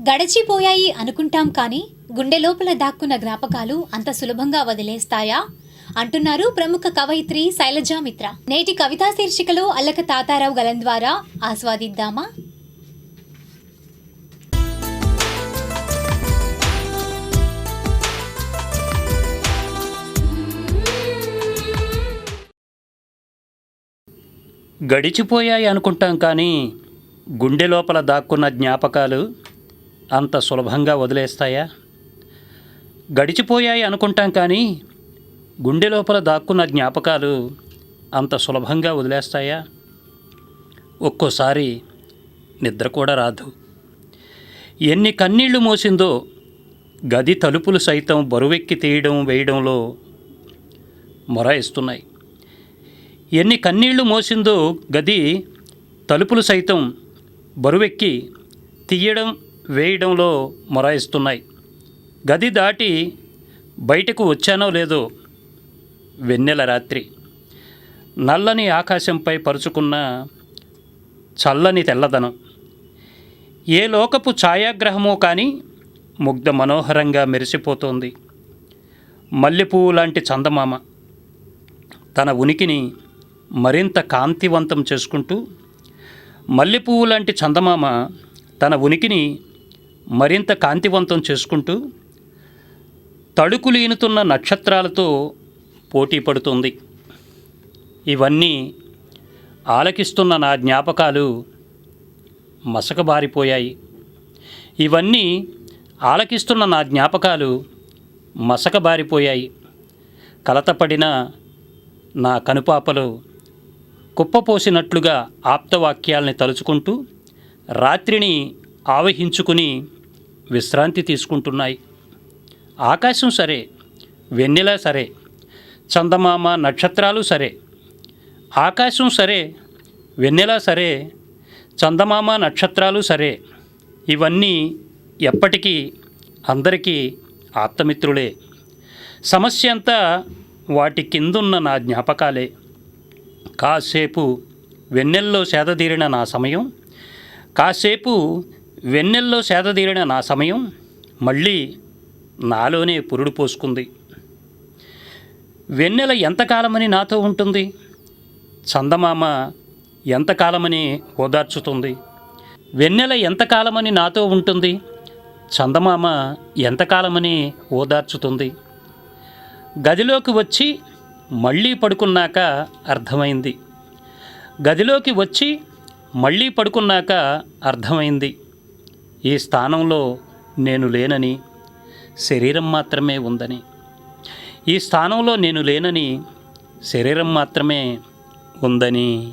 గడచిపోయాయి అనుకుంటాం కానీ గుండె లోపల దాక్కున్న జ్ఞాపకాలు అంత సులభంగా వదిలేస్తాయా? అంటున్నారు ప్రముఖ కవయిత్రి శైలజా మిత్ర. నేటి కవితా శీర్షికలో అల్లక తాతారావు గలం ద్వారా ఆస్వాదిద్దామా? గడిచిపోయాయి అనుకుంటాం కానీ గుండె లోపల దాక్కున్న జ్ఞాపకాలు అంత సులభంగా వదిలేస్తాయా? గడిచిపోయాయి అనుకుంటాం కానీ గుండె లోపల దాక్కున్న జ్ఞాపకాలు అంత సులభంగా వదిలేస్తాయా? ఒక్కోసారి నిద్ర కూడా రాదు. ఎన్ని కన్నీళ్ళు మోసిందో గది తలుపులు సైతం బరువెక్కి తీయడం వేయడంలో మొరాయిస్తున్నాయి. ఎన్ని కన్నీళ్ళు మోసిందో గది తలుపులు సైతం బరువెక్కి తీయడం వేయడంలో మొరాయిస్తున్నాయి. గది దాటి బయటకు వచ్చానో లేదో వెన్నెల రాత్రి. నల్లని ఆకాశంపై పరుచుకున్న చల్లని తెల్లదనం. ఏ లోకపు ఛాయాగ్రహమో కానీ ముగ్ధ మనోహరంగా మెరిసిపోతోంది. మల్లెపువ్వు లాంటి చందమామ తన ఉనికిని మరింత కాంతివంతం చేసుకుంటూ మల్లెపువ్వు లాంటి చందమామ తన ఉనికిని మరింత కాంతివంతం చేసుకుంటూ తడుకులీనుతున్న నక్షత్రాలతో పోటీ పడుతుంది. ఇవన్నీ ఆలకిస్తున్న నా జ్ఞాపకాలు మసకబారిపోయాయి. ఇవన్నీ ఆలకిస్తున్న నా జ్ఞాపకాలు మసకబారిపోయాయి. కలతపడిన నా కనుపాపలు కుప్పపోసినట్లుగా ఆప్తవాక్యాల్ని తలుచుకుంటూ రాత్రిని ఆవహించుకుని విశ్రాంతి తీసుకుంటున్నాయి. ఆకాశం సరే వెన్నెల సరే చందమామ నక్షత్రాలు సరే. ఆకాశం సరే వెన్నెల సరే చందమామ నక్షత్రాలు సరే. ఇవన్నీ ఎప్పటికీ అందరికీ ఆత్మమిత్రులే సమస్య అంతా వాటి కిందున్న నా జ్ఞాపకాలే. కాసేపు వెన్నెల్లో సేదతీరిన నా సమయం కాసేపు వెన్నెల్లో సేదతీరిన నా సమయం మళ్ళీ నాలోనే పురుడు పోసుకుంది. వెన్నెల ఎంతకాలమని నాతో ఉంటుంది? చందమామ ఎంతకాలమని ఓదార్చుతుంది? వెన్నెల ఎంతకాలమని నాతో ఉంటుంది? చందమామ ఎంతకాలమని ఓదార్చుతుంది? గదిలోకి వచ్చి మళ్ళీ పడుకున్నాక అర్థమైంది. గదిలోకి వచ్చి మళ్ళీ పడుకున్నాక అర్థమైంది. ఈ స్థానంలో నేను లేనని శరీరం మాత్రమే ఉందని. ఈ స్థానంలో నేను లేనని శరీరం మాత్రమే ఉందని.